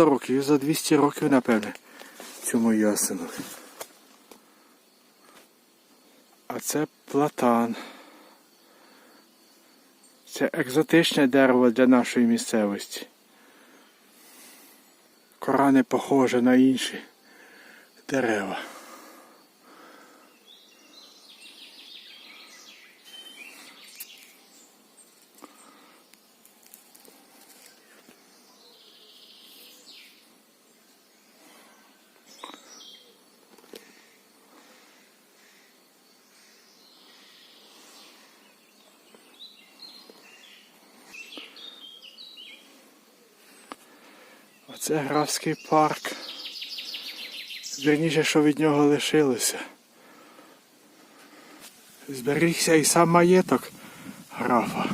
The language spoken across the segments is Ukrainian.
300 років, за 200 років, напевне, цьому ясену. А це платан. Це екзотичне дерево для нашої місцевості. Кора не похожа на інші дерева. Оце графський парк. Вірніше, що від нього лишилося. Зберігся і сам маєток графа.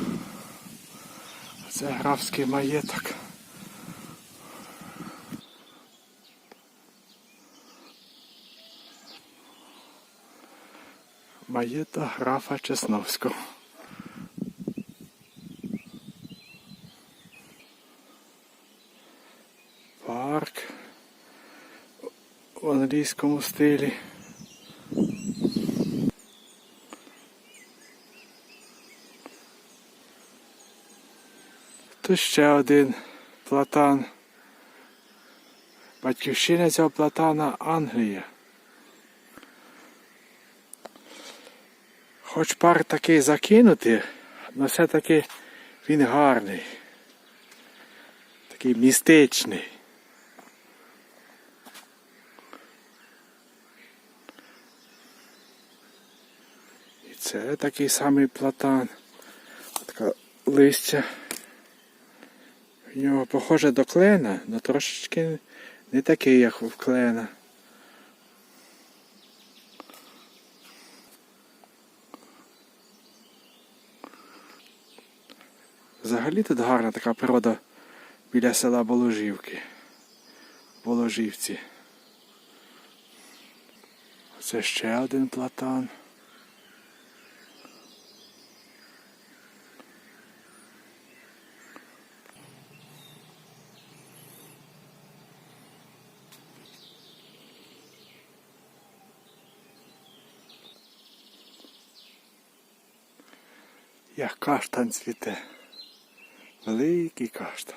Це графський маєток. Маєток графа Чесновського. Парк в англійському стилі. Тут ще один платан. Батьківщина цього платана Англія. Хоч парк такий закинутий, але все-таки він гарний. Такий містичний. Це такий самий платан. Така листя. В нього похоже до клена, але трошечки не такий, як в клена. Взагалі тут гарна така природа біля села Боложівки. Боложівці. Це ще один платан. Як каштан цвіте. Великий каштан.